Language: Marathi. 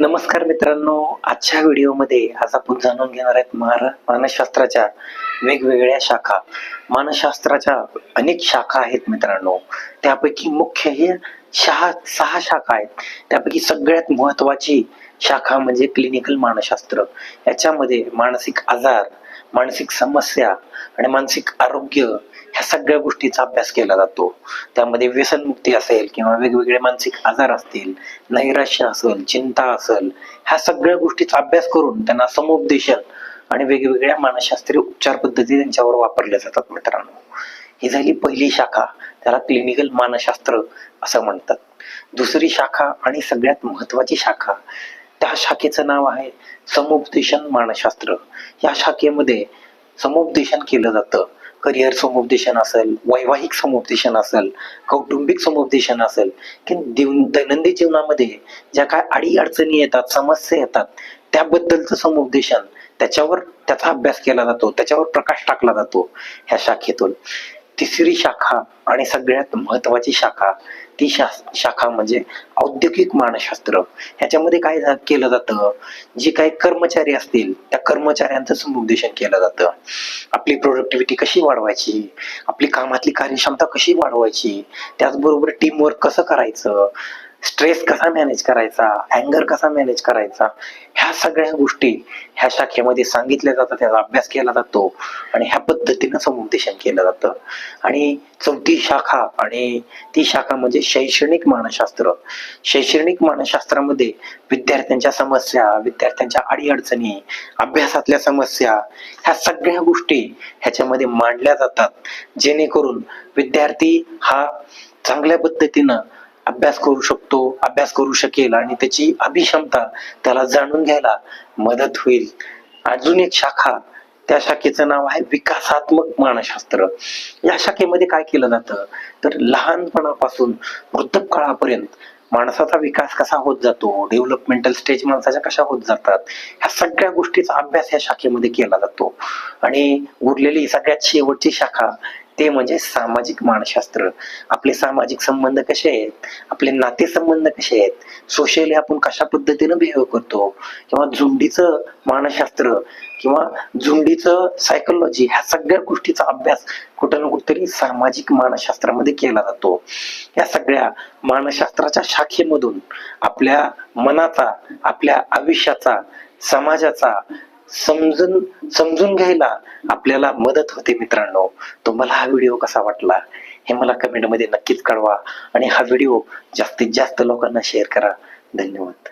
नमस्कार मित्रांनो आजच्या व्हिडिओमध्ये आज आपण जाणून घेणार आहेत मानसशास्त्राच्या वेगवेगळ्या शाखा. मानसशास्त्राच्या अनेक शाखा आहेत मित्रांनो. त्यापैकी मुख्य हे सहा सहा शाखा आहेत. त्यापैकी सगळ्यात महत्वाची शाखा म्हणजे क्लिनिकल मानसशास्त्र. याच्यामध्ये मानसिक आजार मानसिक समस्या आणि मानसिक आरोग्य ह्या सगळ्या गोष्टीचा अभ्यास केला जातो. त्यामध्ये व्यसनमुक्ती असेल किंवा वेगवेगळे मानसिक आजार असतील नैराश्य असेल चिंता असेल ह्या सगळ्या गोष्टीचा अभ्यास करून त्यांना समुपदेशन आणि वेगवेगळ्या मानसशास्त्रीय उपचार पद्धती त्यांच्यावर वापरल्या जातात मित्रांनो. ही झाली पहिली शाखा. त्याला क्लिनिकल मानसशास्त्र असं म्हणतात. दुसरी शाखा आणि सगळ्यात महत्वाची शाखा त्या शाखेचं नाव आहे समुपदेशन मानसशास्त्र. या शाखेमध्ये समुपदेशन केलं जातं. करिअर समुपदेशन असेल वैवाहिक समुपदेशन असेल कौटुंबिक समुपदेशन असेल की दैनंदिन जीवनामध्ये ज्या काय अडी अडचणी येतात समस्या येतात त्याबद्दलचं समुपदेशन त्याच्यावर त्याचा अभ्यास केला जातो त्याच्यावर प्रकाश टाकला जातो ह्या शाखेतून. तिसरी शाखा आणि सगळ्यात महत्वाची शाखा ती शा शाखा म्हणजे औद्योगिक मानसशास्त्र. ह्याच्यामध्ये काय केलं जातं? जे काही कर्मचारी असतील त्या कर्मचाऱ्यांचं समुपदेशन केलं जातं. आपली प्रोडक्टिव्हिटी कशी वाढवायची? आपली कामातली कार्यक्षमता कशी वाढवायची? त्याचबरोबर टीमवर्क कसं करायचं? स्ट्रेस कसा मॅनेज करायचा? अँगर कसा मॅनेज करायचा? ह्या सगळ्या गोष्टी ह्या शाखेमध्ये सांगितल्या जातात त्याचा अभ्यास केला जातो आणि ह्या पद्धतीनं समुपदेशन केलं जातं. आणि चौथी शाखा आणि ती शाखा म्हणजे शैक्षणिक मानसशास्त्र. शैक्षणिक मानसशास्त्रामध्ये विद्यार्थ्यांच्या समस्या विद्यार्थ्यांच्या अडीअडचणी अभ्यासातल्या समस्या ह्या सगळ्या गोष्टी ह्याच्यामध्ये मांडल्या जातात. जेणेकरून विद्यार्थी हा चांगल्या पद्धतीनं अभ्यास करू शकतो अभ्यास करू शकेल आणि त्याची अभिक्षमता त्याला जाणून घ्यायला मदत होईल. अजून एक शाखा त्या शाखेचं नाव आहे विकासात्मक मानसशास्त्र. या शाखेमध्ये काय केलं जातं? तर लहानपणापासून वृद्धकाळापर्यंत माणसाचा विकास कसा होत जातो? डेव्हलपमेंटल स्टेज माणसाच्या कशा होत जातात? ह्या सगळ्या गोष्टीचा अभ्यास या शाखेमध्ये केला जातो. आणि उरलेली सगळ्यात शेवटची शाखा ते म्हणजे सामाजिक मानसशास्त्र. आपले सामाजिक संबंध कसे आहेत? आपले नातेसंबंध कसे आहेत? सोशली आपण कशा पद्धतीनं बिहेव करतो? किंवा झुंडीचं मानसशास्त्र किंवा झुंडीचं सायकोलॉजी ह्या सगळ्या गोष्टीचा अभ्यास कुठं ना कुठेतरी सामाजिक मानसशास्त्रामध्ये केला जातो. या सगळ्या मानसशास्त्राच्या शाखेमधून आपल्या मनाचा आपल्या आयुष्याचा समाजाचा समजून समजून घ्यायला आपल्याला मदत होते मित्रांनो. तुम्हाला हा व्हिडिओ कसा वाटला हे मला कमेंटमध्ये नक्कीच कळवा. आणि हा व्हिडिओ जास्तीत जास्त लोकांना शेअर करा. धन्यवाद.